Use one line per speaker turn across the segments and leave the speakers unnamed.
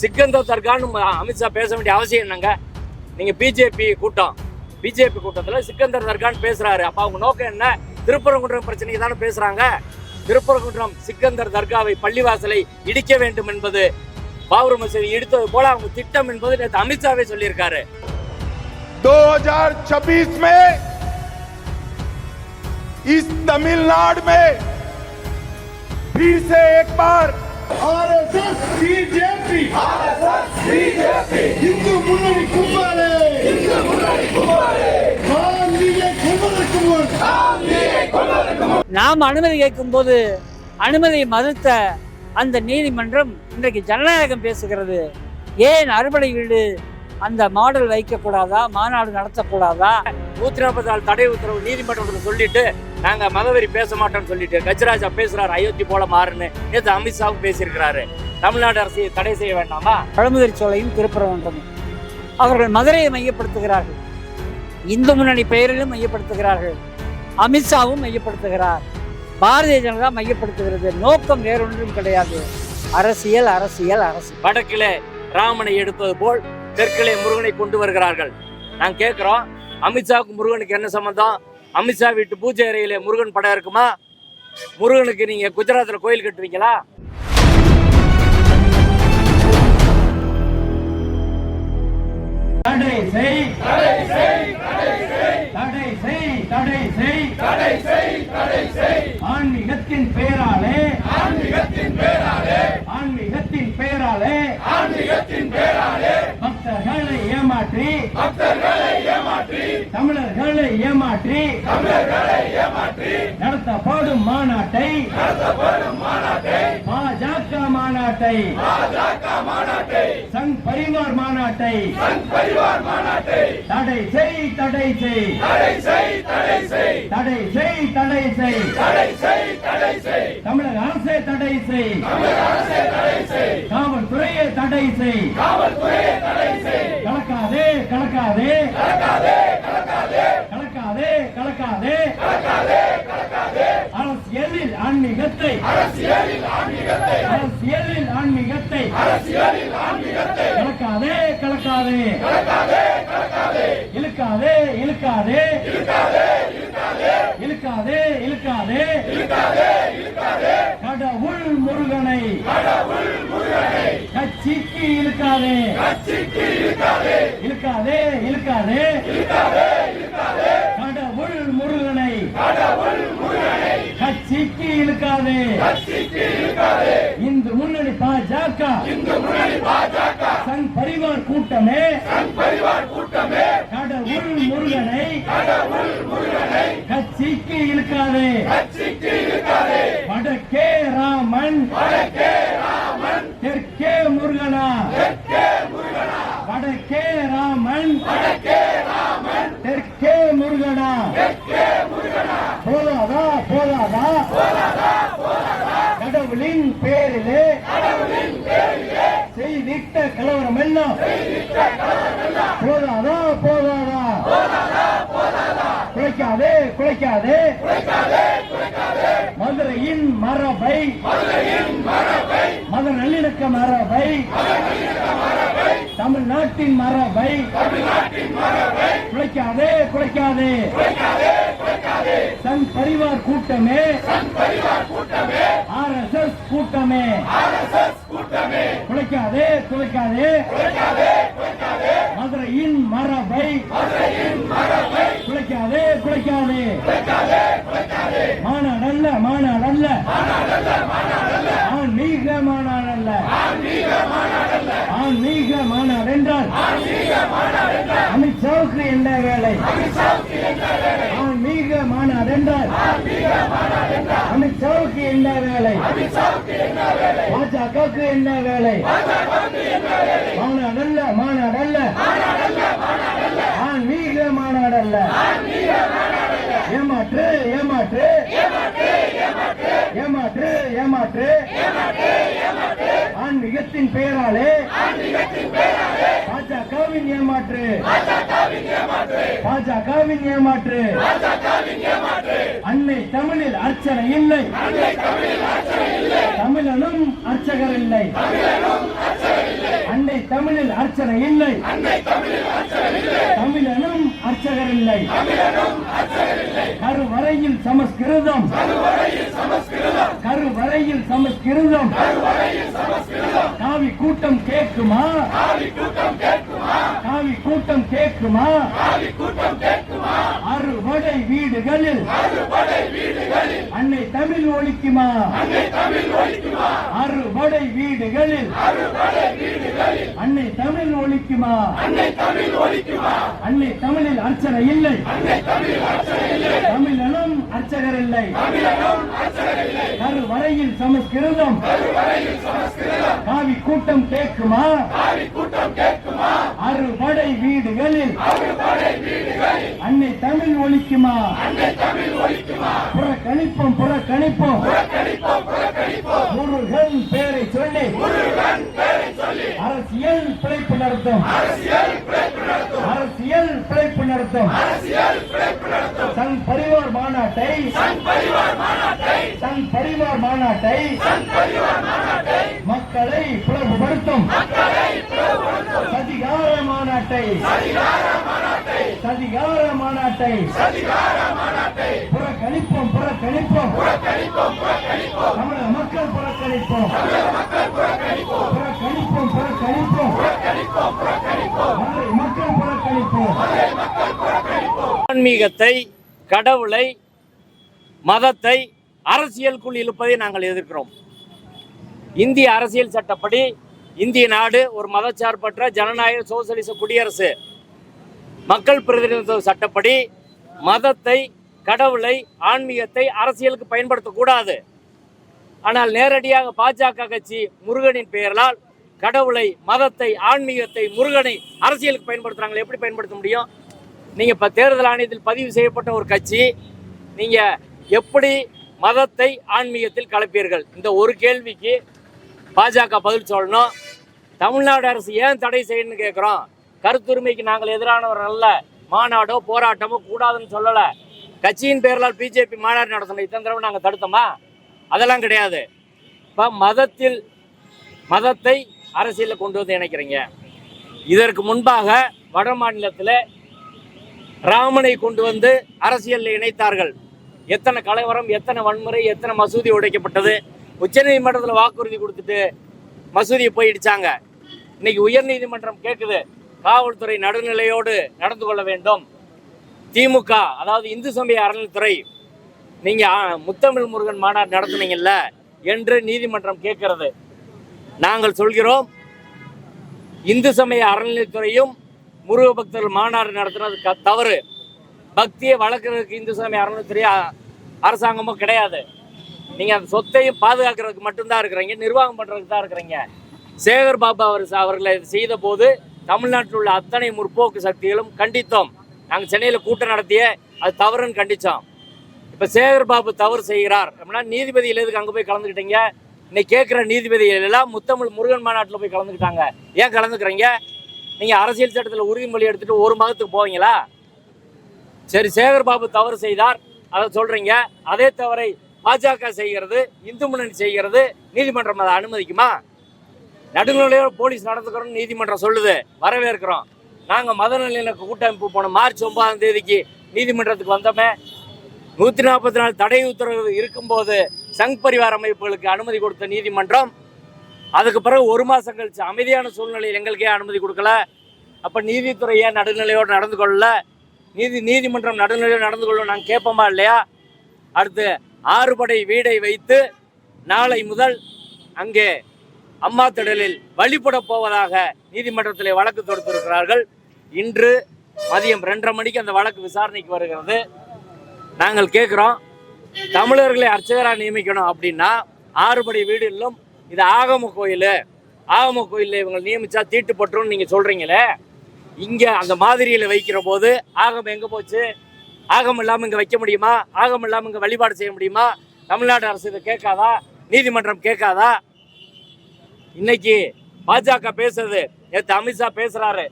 சிக்கந்தர் தர்கான்னு அமித்ஷா பேச வேண்டிய அவசியம் என்னங்க நீங்க பிஜேபி கூட்டம் பிஜேபி கூட்டத்துல சிக்கந்தர் தர்கான்னு பேசுறாரு அப்ப அவங்க நோக்கம் என்ன திருப்பரங்குன்றம் பிரச்சனைக்கு தானே பேசுறாங்க திருப்பரங்குன்றம் சிக்கந்தர் தர்காவை பள்ளிவாசலை இடிக்க வேண்டும் என்பது பாபர் மசூதி இடித்தது போல அவங்க திட்டம் என்பது நேற்று அமித்ஷாவே சொல்லியிருக்காரு
2026 में इस तमिलनाडु में फिर से एक बार
பிஜேபி இந்து முன்னணி கும்பலே.
நாம் அனுமதி கேட்கும்போது அனுமதியை மறுத்த அந்த நீதிமன்றம் இன்றைக்கு ஜனநாயகம் பேசுகிறது. ஏன் அறுபடை வீடு அந்த மாடல் வைக்கக்கூடாதா? மாநாடு நடத்தக்கூடாதா?
நூத்தி நாற்பத்தி நாலு தடை உத்தரவு நீதிமன்றத்தில் சொல்லிட்டு நாங்க மதவெறி பேச மாட்டோம்னு சொல்லிட்டு கஜராஜா பேசுறாரு அயோத்தி போல மாறுன்னு. நேற்று அமித்ஷாவும் பேசியிருக்கிறாரு. தமிழ்நாடு அரசு தடை செய்ய வேண்டாமா?
பழமுதிர் சோலையும் திருப்பரங்குன்றமும் அவர்கள் மதுரையை மையப்படுத்துகிறார்கள். இந்து முன்னணி பெயரிலும் மையப்படுத்துகிறார்கள். அமித்ஷாவும் மையப்படுத்துகிறார். பாரதிய ஜனதா மையப்படுத்துகிறது. நோக்கம் வேறொன்றும் கிடையாது. அரசியல் அரசியல் அரசியல்.
வடக்கிலே ராமனை எடுத்தது போல் தெற்கிலே முருகனை கொண்டு வருகிறார்கள். நாங்கள் கேட்குறோம் அமித்ஷாவுக்கு முருகனுக்கு என்ன சம்மந்தம் அமித்ஷா வீட்டு பூஜை அறையிலே முருகன் படம் இருக்குமா? முருகனுக்கு நீங்கள் குஜராத்தில் கோயில் கட்டுவீங்களா?
தடை செய் தடை செய் தடை செய் தடை செய் ஆன்மீகத்தின் பேராலே ஆன்மீகத்தின் பேராலே ஆன்மீகத்தின் பேராலே ஆன்மீகத்தின் பேராலே பக்தர்களை ஏமாற்றி பக்தர்களை ஏமாற்றி தமிழர்களை ஏமாற்றி தமிழர்களை ஏமாற்றி நடத்தப்படும் மாநாட்டை நடத்தப்படும் மாநாட்டை பாஜக மாநாட்டை பாஜக மாநாட்டை சங் பரிவார் மாநாட்டை சங் பரிவார் மாநாட்டை தடை செய் தடை செய். தடை செய் தடை செய். தடை செய் தடை செய் தடை செய் தடை செய் தமிழக அரசே தடை செய். தமிழக அரசே தடை செய் காவல்துறையை தடை செய். காவல்துறையை தடை கலக்காதே. கலக்காதே கலக்காதே. கலக்காதே கலக்காதே. கலக்காதே கலக்காதே. அரசியலில் ஆன்மீகத்தை. அரசியலில் ஆன்மீகத்தை. அரசியலில் ஆன்மீகத்தை. அரசியலில் ஆன்மீகத்தை. கலக்காதே கலக்காதே. கலக்காதே கலக்காதே. இழுக்காதே இழுக்காதே. இழுக்காதே இழுக்காதே. இழுக்காதே இழுக்காதே. இழுக்காதே கடவுள் முருகனை. கடவுள் கட்சிக்கு இழுக்காதே கட்சிக்கு இழுக்காதே இழுக்காதே இழுக்காதே இழுக்காதே இழுக்காதே கடவுள் முருகனை. கடவுள் முருகனை. கட்சிக்கு இழுக்காதே கட்சிக்கு இழுக்காதே இந்து முன்னணி பாஜக. இந்து முன்னணி பாஜக. சங் பரிவார் கூட்டமே. சங் பரிவார் கூட்டமே. கடவுள் முருகனை. கடவுள் முருகனை. கட்சிக்கு இழுக்காதே கட்சிக்கு இழுக்காதே வடக்கே ராமன். வடக்கே ராமன். முருகனா? வடக்கே ராமன். தெற்கே முருகனா? போதாதா போதாதா? கடவுளின் பேரிலே செய்திட்ட கலவரம் எல்லாம் போதாதா போதாதா? குலைக்காதே குலைக்காதே. மதுரையின் மரபை மத நல்லிணக்க மரபை தமிழ்நாட்டின் மரபை குலைக்காதே குலைக்காதே சங் பரிவார் கூட்டமே. ஆர் எஸ் எஸ் கூட்டமே. குலைக்காதே குலைக்காதே. மதுரையின் மரபை. குலைக்காதே குலைக்காதே. மாநாடல்ல மாநாடல்ல ஆன்மீக மாநாடல்ல ஆன்மீக மாநாடு என்றால் அமித்ஷாவுக்கு என்ன வேலை ஆன்மீக மாநாடு என்றால் அமித்ஷாவுக்கு என்ன வேலை பாஜகவுக்கு என்ன வேலை மாநாடல்ல மாநாடல்ல ஆன்மீக மாநாடல்ல ஏமாற்று ஏமாற்று. ஏமாற்று ஏமாற்று. ஆன்மீகத்தின் பெயராலே. பாஜகவின் ஏமாற்று. பாஜகவின் ஏமாற்று. அன்னை தமிழில் அர்ச்சனை இல்லை. தமிழனும் அர்ச்சகர் இல்லை. அன்னை தமிழில் அர்ச்சனை இல்லை. தமிழனும் அர்ச்சகர் இல்லை. கருவறையில் சமஸ்கிருதம். கருவறையில் சமஸ்கிருதம். காவி கூட்டம் கேட்குமா? காவி கூட்டம் கேட்குமா? அறுபடை வீடுகளில் அன்னை தமிழ் ஒழிக்குமா? அறுபடை வீடுகளில் அன்னை தமிழ் ஒழிக்குமா? அன்னை தமிழில் அர்ச்சனை இல்லை. தமிழனும் அர்ச்சகர் இல்லை. கருவறையில் சமஸ்கிருதம். காவி கூட்டம் கேட்குமா? அறுபடை வீடுகளில் அன்னை தமிழ் ஒழிக்குமா? புறக்கணிப்போம் புறக்கணிப்போம். முருகன் பேரை சொல்லி அரசியல் பிழைப்பு நடத்தும். அரசியல் பிழைப்பு நடத்தும். சங் பரிவார் மாநாட்டை சங் பரிவார் மாநாட்டை மக்களை பிளவுபடுத்தும். மாநாட்டை. சதிகார மாநாட்டை. புறக்கணிப்போம் புறக்கணிப்போம். தமிழக மக்கள் புறக்கணிப்போம். புறக்கணிப்போம் புறக்கணிப்போம். மக்கள் புறக்கணிப்போம்.
ஆன்மீகத்தை கடவுளை மதத்தை அரசியலுக்குள் இழுப்பதை நாங்கள் எதிர்க்கிறோம். இந்திய அரசியல் சட்டப்படி இந்திய நாடு ஒரு மதச்சார்பற்ற ஜனநாயக சோசலிச குடியரசு. மக்கள் பிரதிநிதித்துவ சட்டப்படி மதத்தை கடவுளை ஆன்மீகத்தை அரசியலுக்கு பயன்படுத்தக்கூடாது. ஆனால் நேரடியாக பாஜக கட்சி முருகனின் பெயரால் கடவுளை மதத்தை ஆன்மீகத்தை முருகனை அரசியலுக்கு பயன்படுத்துறாங்களே எப்படி பயன்படுத்த முடியும்? நீங்கள் இப்போ தேர்தல் ஆணையத்தில் பதிவு செய்யப்பட்ட ஒரு கட்சி நீங்கள் எப்படி மதத்தை ஆன்மீகத்தில் கலப்பீர்கள்? இந்த ஒரு கேள்விக்கு பாஜக பதில் சொல்லணும். தமிழ்நாடு அரசு ஏன் தடை செய்யணும்னு கேட்குறோம் கருத்துரிமைக்கு நாங்கள் எதிரானவர் அல்ல. மாநாடோ போராட்டமோ கூடாதுன்னு சொல்லலை. கட்சியின் பேரலால் பிஜேபி மாநாடு நடத்தணும். இத்தனை தடவை நாங்கள் தடுத்தோமா? அதெல்லாம் கிடையாது. இப்போ மதத்தில் மதத்தை அரசியலில் கொண்டு வந்து இணைக்கிறீங்க. இதற்கு முன்பாக வட மாநிலத்தில் ராமனை கொண்டு வந்து அரசியலில் இணைத்தார்கள். எத்தனை கலவரம் எத்தனை வன்முறை எத்தனை மசூதி உடைக்கப்பட்டது உச்சநீதிமன்றத்தில் வாக்குறுதி கொடுத்துட்டு மசூதியை போய் இடிச்சாங்க இன்னைக்கு உயர்நீதிமன்றம் கேட்குது காவல்துறை நடுநிலையோடு நடந்து கொள்ள வேண்டும். திமுக அதாவது இந்து சமய அறநிலைத்துறை நீங்கள் முத்தமிழ் முருகன் மாநாடு நடத்துனீங்கல்ல என்று நீதிமன்றம் கேட்கிறது நாங்கள் சொல்கிறோம் இந்து சமய அறநிலைத்துறையும் முருக பக்தர்கள் மாநாடு நடத்துனது க தவறு. பக்தியை வளர்க்குறதுக்கு இந்து சமய அறநிலைத்துறை அரசாங்கமும் கிடையாது. நீங்கள் அந்த சொத்தையும் பாதுகாக்கிறதுக்கு மட்டும்தான் இருக்கிறீங்க நிர்வாகம் பண்ணுறதுக்கு தான் இருக்கிறீங்க. சேகர் பாபா அவர் அவர்களை செய்த போது தமிழ்நாட்டில் உள்ள அத்தனை முற்போக்கு சக்திகளும் கண்டித்தோம். நாங்கள் சென்னையில் கூட்டம் நடத்திய அது தவறுன்னு கண்டித்தோம் இப்போ சேகர் பாபு தவறு செய்கிறார். அப்படின்னா நீதிபதியில் எதுக்கு அங்கே போய் கலந்துக்கிட்டீங்க. இன்னைக்கு கேட்குற நீதிபதிகள் எல்லாம் முத்தமிழ் முருகன் மாநாட்டில் போய் கலந்துக்கிட்டாங்க. ஏன் கலந்துக்கிறீங்க? நீங்கள் அரசியல் சட்டத்தில் உறுதிமொழி எடுத்துகிட்டு ஒரு மாதத்துக்கு போவீங்களா? சரி சேகர் பாபு தவறு செய்தார். அதை சொல்கிறீங்க அதே தவறை பாஜக செய்கிறது இந்து முன்னணி செய்கிறது நீதிமன்றம் அதை அனுமதிக்குமா? நடுநிலையோட போலீஸ் நடந்துக்கிறோம்னு நீதிமன்றம் சொல்லுது. வரவேற்கிறோம். நாங்கள் மத நல்லிணக்க கூட்டமைப்பு போனோம் மார்ச் ஒன்பதாம் தேதிக்கு நீதிமன்றத்துக்கு வந்தோமே. நூற்றி நாற்பத்தி நாலு தடை உத்தரவு இருக்கும்போது சங் பரிவார அமைப்புகளுக்கு அனுமதி கொடுத்த நீதிமன்றம் அதுக்கு பிறகு ஒரு மாதம் கழிச்சு அமைதியான சூழ்நிலையில் எங்களுக்கே அனுமதி கொடுக்கல. அப்போ நீதித்துறை ஏன் நடுநிலையோடு நடந்து கொள்ளல? நீதி நீதிமன்றம் நடுநிலையோடு நடந்து கொள்ளும் நாங்கள் கேட்போமா இல்லையா? அடுத்து ஆறுபடை வீடை வைத்து நாளை முதல் அங்கே அம்மா திடலில் வழிபடப் போவதாக நீதிமன்றத்தில் வழக்கு தொடுத்திருக்கிறார்கள். இன்று மதியம் ரெண்டரை மணிக்கு அந்த வழக்கு விசாரணைக்கு வருகிறது. நாங்கள் கேட்குறோம் தமிழர்களை அர்ச்சகராக நியமிக்கணும் அப்படின்னா ஆறுபடை வீடுகளிலும் இது ஆகம கோயில். ஆகம கோயிலில் இவங்க நியமித்தா தீட்டுப்பட்டுருன்னு நீங்கள் சொல்கிறீங்களே இங்கே அந்த மாதிரியில் வைக்கிற போது ஆகம் எங்கே போச்சு? ஆகம் இல்லாமல் இங்கே வைக்க முடியுமா? ஆகம் இல்லாமல் இங்கே வழிபாடு செய்ய முடியுமா? தமிழ்நாடு அரசு இதை கேட்காதா? நீதிமன்றம் கேட்காதா? இன்னைக்கு பாஜக பேசுறது. நேற்று அமித்ஷா பேசுறாரு.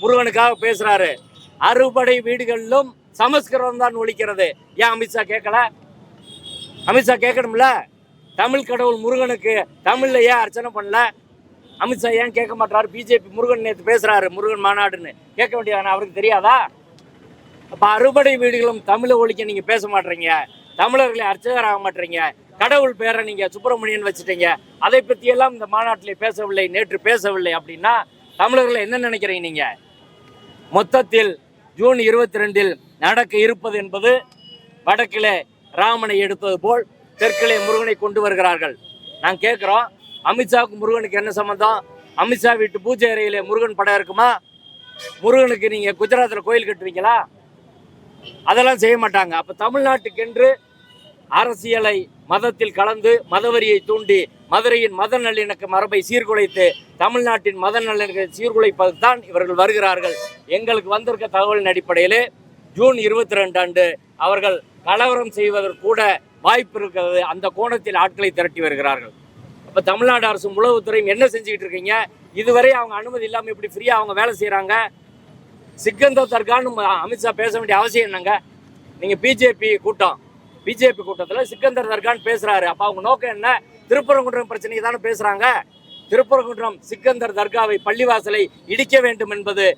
முருகனுக்காக பேசுறாரு. அறுபடை வீடுகளிலும் சமஸ்கிருதம் தான் ஒழிக்கிறது. ஏன் அமித்ஷா கேட்கல? அமித்ஷா கேட்கணும்ல? தமிழ் கடவுள் முருகனுக்கு தமிழ்ல ஏன் அர்ச்சனை பண்ணல? அமித்ஷா ஏன் கேட்க மாட்டாரு பிஜேபி முருகன் நேற்று பேசுறாரு. முருகன் மாநாடுன்னு. கேட்க வேண்டியதானே? அவருக்கு தெரியாதா? அப்போ அறுபடை வீடுகளும் தமிழை ஒழிக்க நீங்கள் பேச மாட்டீங்க. தமிழர்களை அர்ச்சகர் ஆக மாட்டீங்க. கடவுள் பேரை நீங்கள் சுப்பிரமணியன் வச்சுட்டீங்க. அதை பற்றியெல்லாம் இந்த மாநாட்டில் பேசவில்லை நேற்று பேசவில்லை அப்படின்னா தமிழர்களை என்ன நினைக்கிறீங்க நீங்கள் மொத்தத்தில் ஜூன் இருபத்தி ரெண்டில் நடக்க இருப்பது என்பது வடக்கிலே ராமனை எடுத்தது போல் தெற்கிலே முருகனை கொண்டு வருகிறார்கள். நான் கேட்குறோம் அமித்ஷாவுக்கு முருகனுக்கு என்ன சம்மந்தம் அமித்ஷா வீட்டு பூஜை அறையிலே முருகன் படம் இருக்குமா? முருகனுக்கு நீங்கள் குஜராத்தில் கோயில் கட்டுவீங்களா? அதெல்லாம் செய்ய மாட்டாங்க. அப்போ தமிழ்நாட்டுக்கென்று அரசியலை மதத்தில் கலந்து மதவரியை தூண்டி மதுரையின் மத நல்லிணக்க மரபை சீர்குலைத்து தமிழ்நாட்டின் மத நல்லிணக்க சீர்குலைப்பது தான் இவர்கள் வருகிறார்கள். எங்களுக்கு வந்திருக்க தகவலின் அடிப்படையிலே ஜூன் இருபத்தி ரெண்டு அன்று அவர்கள் கலவரம் செய்வதற்கு கூட வாய்ப்பு இருக்கிறது. அந்த கோணத்தில் ஆட்களை திரட்டி வருகிறார்கள். இப்போ தமிழ்நாடு அரசும் உளவுத்துறையும் என்ன செஞ்சுக்கிட்டு இருக்கீங்க? இதுவரை அவங்க அனுமதி இல்லாமல் இப்படி ஃப்ரீயாக அவங்க வேலை செய்கிறாங்க சிக்கந்தர் தர்கான்னு அமித்ஷா பேச வேண்டிய அவசியம் என்னங்க? நீங்க பிஜேபி கூட்டம். பிஜேபி கூட்டத்தில் சிக்கந்தர் தர்கான்னு பேசுறாரு. அப்போ அவங்க நோக்கம் என்ன? திருப்பரங்குன்றம் பிரச்சனைக்கு தானே பேசுறாங்க. திருப்பரங்குன்றம் சிக்கந்தர் தர்காவை பள்ளிவாசலை இடிக்க வேண்டும் என்பது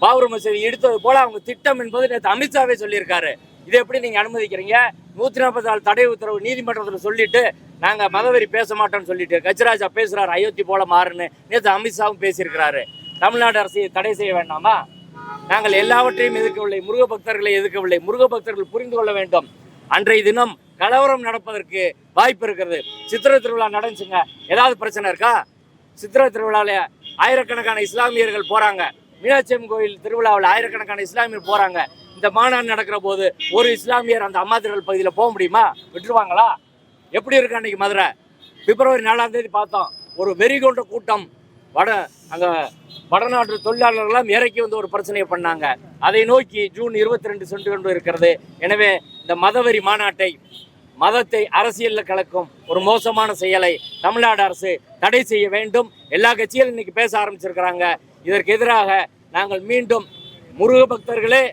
பாபர் மசூதி இடித்தது போல அவங்க திட்டம் என்பது நேற்று அமித்ஷாவே சொல்லியிருக்காரு. இதை எப்படி நீங்க அனுமதிக்கிறீங்க? நூத்தி நாற்பத்தி நாலு தடை உத்தரவு நீதிமன்றத்தில் சொல்லிட்டு நாங்க மதவெறி பேச மாட்டோம்னு சொல்லிட்டு கஜராஜா பேசுறாரு அயோத்தி போல மாறுன்னு நேற்று அமித்ஷாவும் பேசியிருக்கிறாரு. தமிழ்நாடு அரசை தடை செய்ய வேண்டாமா? நாங்கள் எல்லாவற்றையும் எதிர்க்கவில்லை முருக பக்தர்களை எதிர்க்கவில்லை. முருக பக்தர்கள் புரிந்து கொள்ள வேண்டும். அன்றைய தினம் கலவரம் நடப்பதற்கு வாய்ப்பு இருக்கிறது. சித்திரை திருவிழா நடந்துச்சுங்க. ஏதாவது பிரச்சனை இருக்கா? சித்திரை திருவிழாவில் ஆயிரக்கணக்கான இஸ்லாமியர்கள் போகிறாங்க மீனாட்சியம் கோயில் திருவிழாவில் ஆயிரக்கணக்கான இஸ்லாமியர் போறாங்க. இந்த மாநாடு நடக்கிற போது ஒரு இஸ்லாமியர் அந்த அம்மாதிரல் பகுதியில் போக முடியுமா? விட்டுருவாங்களா? எப்படி இருக்கு அன்னைக்கு மதுரை? பிப்ரவரி நாலாம் தேதி பார்த்தோம். ஒரு வெறி கொண்ட கூட்டம். வட அங்கே வடநாட்டு தொழிலாளர்கள்லாம் இறக்கி வந்து ஒரு பிரச்சனையை பண்ணாங்க. அதை நோக்கி ஜூன் இருபத்தி ரெண்டு சென்று கொண்டு இருக்கிறது. எனவே இந்த மதவெறி மாநாட்டை மதத்தை அரசியலில் கலக்கும் ஒரு மோசமான செயலை தமிழ்நாடு அரசு தடை செய்ய வேண்டும். எல்லா கட்சிகளும் இன்னைக்கு பேச ஆரம்பிச்சிருக்கிறாங்க. இதற்கு எதிராக நாங்கள் மீண்டும் முருக பக்தர்களே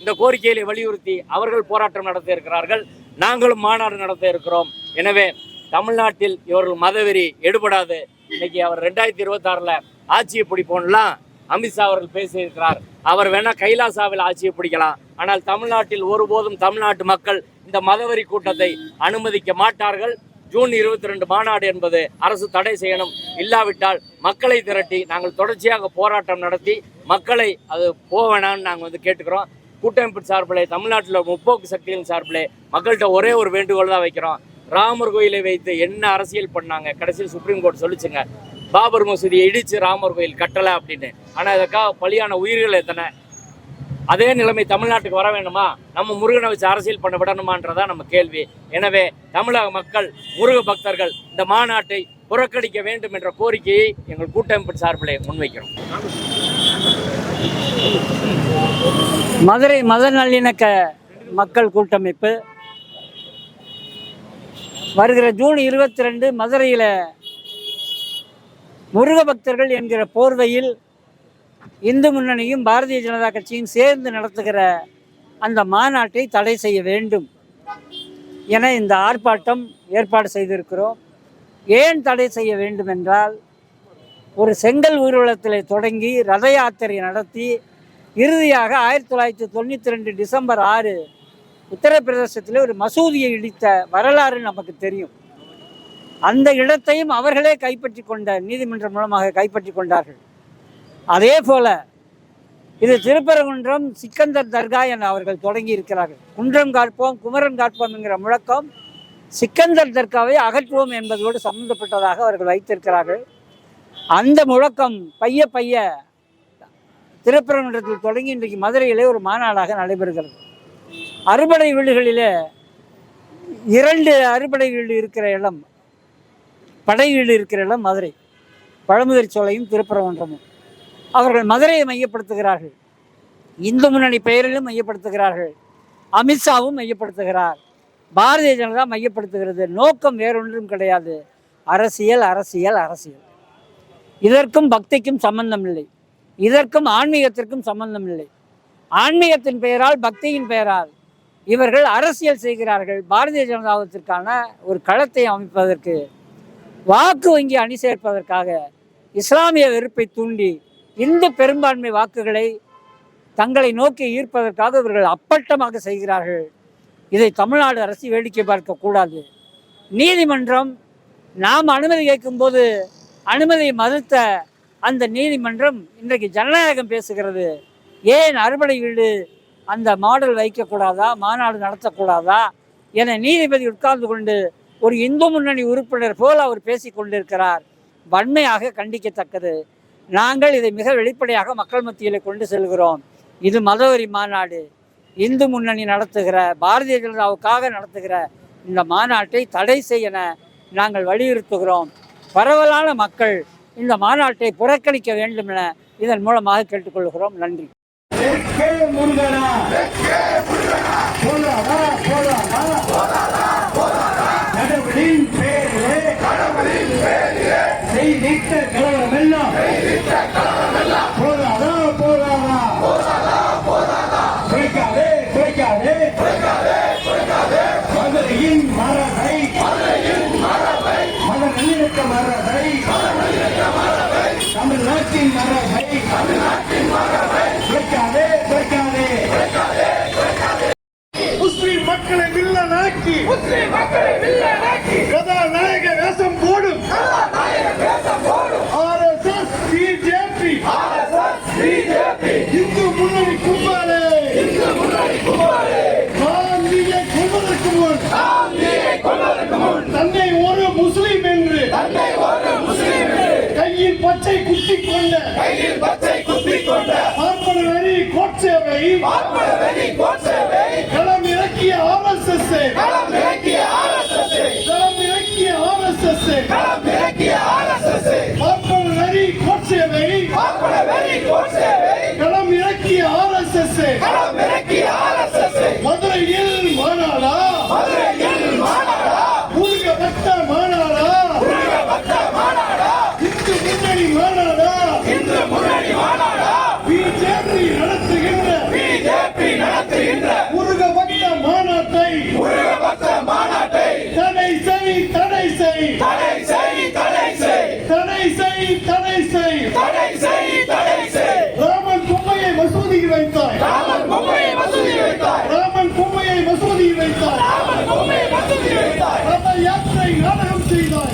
இந்த கோரிக்கைகளை வலியுறுத்தி அவர்கள் போராட்டம் நடத்த இருக்கிறார்கள். நாங்களும் மாநாடு நடத்த இருக்கிறோம். எனவே தமிழ்நாட்டில் இவர்கள் மதவெறி எடுபடாது. இன்னைக்கு அவர் ரெண்டாயிரத்தி இருபத்தாறில் ஆட்சியை பிடிப்போம்லாம் அமித்ஷா அவர்கள் பேசியிருக்கிறார். அவர் வேணா கைலாசாவில் ஆட்சியை பிடிக்கலாம். ஆனால் தமிழ்நாட்டில் ஒருபோதும் தமிழ்நாட்டு மக்கள் இந்த மதவெறி கூட்டத்தை அனுமதிக்க மாட்டார்கள். ஜூன் இருபத்தி ரெண்டு மாநாடு என்பது அரசு தடை செய்யணும். இல்லாவிட்டால் மக்களை திரட்டி நாங்கள் தொடர்ச்சியாக போராட்டம் நடத்தி மக்களை அது போக வேணாம்னு நாங்கள் வந்து கேட்டுக்கிறோம். கூட்டமைப்பு சார்பிலே தமிழ்நாட்டில் முற்போக்கு சக்திகளின் சார்பிலே மக்கள்கிட்ட ஒரே ஒரு வேண்டுகோள் தான் வைக்கிறோம். ராமர் கோயிலை வைத்து என்ன அரசியல் பண்ணாங்க? கடைசியில் சுப்ரீம் கோர்ட் சொல்லிச்சுங்க. பாபர் மசூதியை இடிச்சு ராமர் கோயில் கட்டலை அப்படின்னு. ஆனால் இதற்காக பலியான உயிர்கள் எத்தனை? அதே நிலைமை தமிழ்நாட்டுக்கு வர வேண்டுமா? நம்ம முருகனை வச்சு அரசியல் பண்ண விடணுமான்றதான் நம்ம கேள்வி. எனவே தமிழக மக்கள் முருக பக்தர்கள் இந்த மாநாட்டை புறக்கணிக்க வேண்டும் என்ற கோரிக்கையை எங்கள் கூட்டமைப்பு சார்பில் முன்வைக்கிறோம்.
மதுரை மத நல்லிணக்க மக்கள் கூட்டமைப்பு. வருகிற ஜூன் இருபத்தி ரெண்டு மதுரையில் முருக பக்தர்கள் என்கிற போர்வையில் இந்து முன்னணியும் பாரதிய ஜனதா கட்சியும் சேர்ந்து நடத்துகிற அந்த மாநாட்டை தடை செய்ய வேண்டும் என இந்த ஆர்ப்பாட்டம் ஏற்பாடு செய்திருக்கிறோம். ஏன் தடை செய்ய வேண்டும் என்றால் ஒரு செங்கல் ஊர்வலத்தில் தொடங்கி ரத யாத்திரை நடத்தி இறுதியாக ஆயிரத்தி தொள்ளாயிரத்தி தொண்ணூற்றி ரெண்டு டிசம்பர் ஆறு உத்தரப்பிரதேசத்தில் ஒரு மசூதியை இடித்த வரலாறு நமக்கு தெரியும். அந்த இடத்தையும் அவர்களே கைப்பற்றி கொண்ட நீதிமன்றம் மூலமாக கைப்பற்றி கொண்டார்கள். அதே போல இது திருப்பரங்குன்றம் சிக்கந்தர் தர்கா என அவர்கள் தொடங்கி இருக்கிறார்கள். குன்றம் காட்போம் குமரன் காட்போம் என்கிற முழக்கம் சிக்கந்தர் தர்காவை அகற்றுவோம் என்பதோடு சம்பந்தப்பட்டதாக அவர்கள் வைத்திருக்கிறார்கள். அந்த முழக்கம் பைய பைய திருப்பரங்குன்றத்தில் தொடங்கி இன்றைக்கு மதுரையிலே ஒரு மாநாடாக நடைபெறுகிறது. அறுபடை வீடுகளிலே இரண்டு அறுபடை வீடு இருக்கிற இடம் படை இருக்கிற இடம் மதுரை. பழமுதிர் சோலையும் திருப்பரங்குன்றமும். அவர்கள் மதுரையை மையப்படுத்துகிறார்கள். இந்து முன்னணி பெயரிலும் மையப்படுத்துகிறார்கள். அமித்ஷாவும் மையப்படுத்துகிறார். பாரதிய ஜனதா மையப்படுத்துகிறது. நோக்கம் வேறொன்றும் கிடையாது. அரசியல் அரசியல் அரசியல். இதற்கும் பக்திக்கும் சம்பந்தம் இல்லை. இதற்கும் ஆன்மீகத்திற்கும் சம்பந்தம் இல்லை. ஆன்மீகத்தின் பெயரால் பக்தியின் பெயரால் இவர்கள் அரசியல் செய்கிறார்கள். பாரதிய ஜனதாவத்திற்கான ஒரு களத்தை அமைப்பதற்கு வாக்கு வங்கி அணி சேர்ப்பதற்காக இஸ்லாமிய வெறுப்பை தூண்டி இந்து பெரும்பான்மை வாக்குகளை தங்களை நோக்கி ஈர்ப்பதற்காக இவர்கள் அப்பட்டமாக செய்கிறார்கள். இதை தமிழ்நாடு அரசு வேடிக்கை பார்க்கக்கூடாது நீதிமன்றம் நாம் அனுமதி கேட்கும்போது அனுமதி மறுத்த அந்த நீதிமன்றம் இன்றைக்கு ஜனநாயகம் பேசுகிறது. ஏன் அறுபடை வீடு அந்த மாடல் வைக்கக்கூடாதா? மாநாடு நடத்தக்கூடாதா? என நீதிபதி உட்கார்ந்து கொண்டு ஒரு இந்து முன்னணி உறுப்பினர் போல் அவர் பேசிக்கொண்டிருக்கிறார் வன்மையாக கண்டிக்கத்தக்கது. நாங்கள் இதை மிக வெளிப்படையாக மக்கள் மத்தியில் கொண்டு செல்கிறோம். இது மதவெறி மாநாடு. இந்து முன்னணி நடத்துகிற பாரதிய ஜனதாவுக்காக நடத்துகிற இந்த மாநாட்டை தடை செய்யன நாங்கள் வலியுறுத்துகிறோம். பரவலான மக்கள் இந்த மாநாட்டை புறக்கணிக்க வேண்டும் என இதன் மூலமாக கேட்டுக்கொள்கிறோம். நன்றி.
கே முருகனா. செய்திட்ட கலவரமெல்லாம் போராடா போராடா குறைக்காதே குறைக்காதே மதுரையின் மரபை. மத நல்லிணக்க மரபை. தமிழ்நாட்டின் மரபை. குறைக்காதே குறைக்காதே
முஸ்லிம் மக்களை வில்லனாக்கி முஸ்லிம் பச்சை குத்தி கொண்ட கையில் பச்சை குத்தி கொண்ட பார்ப்பன வெறி கோட்சேவை. பார்ப்பன வெறி கோட்சேவை. களம் இறக்கிய ஆர்எஸ்எஸ் களம் இறக்கிய ஆர்எஸ்எஸ் களம் இறக்கிய ஆர்எஸ்எஸ் களம் இறக்கிய ஆர்எஸ்எஸ் பார்ப்பன வெறி கோட்சேவை. பார்ப்பன வெறி கோட்சேவை. களம் இறக்கிய ஆர்எஸ்எஸ் களம் இறக்கிய ஆர்எஸ்எஸ் மதுரையில் மாநாடு வாழாதா இந்த முரளி வாழாதா பிஜேபி நடத்துகின்ற பிஜேபி நடத்துகின்ற முருகபக்த மாநாட்டை முருகபக்த மாநாட்டை தடை செய் தடை செய். தடை செய் தடை செய். தடை செய் தடை செய். தடை செய் தடை செய். ராமன் பொம்மையை மசூதியில் வைத்தாய். ராமன் பொம்மையை மசூதியில் வைத்தாய். ராமன் பொம்மையை மசூதியில் வைத்தாய். ராமன் பொம்மையை மசூதியில் வைத்தாய். ரத யாத்திரை நாடகம் செய்தார்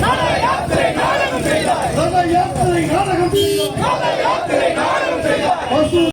யாத்திரை நாடகம். கால யாத்திரை நாடகம்.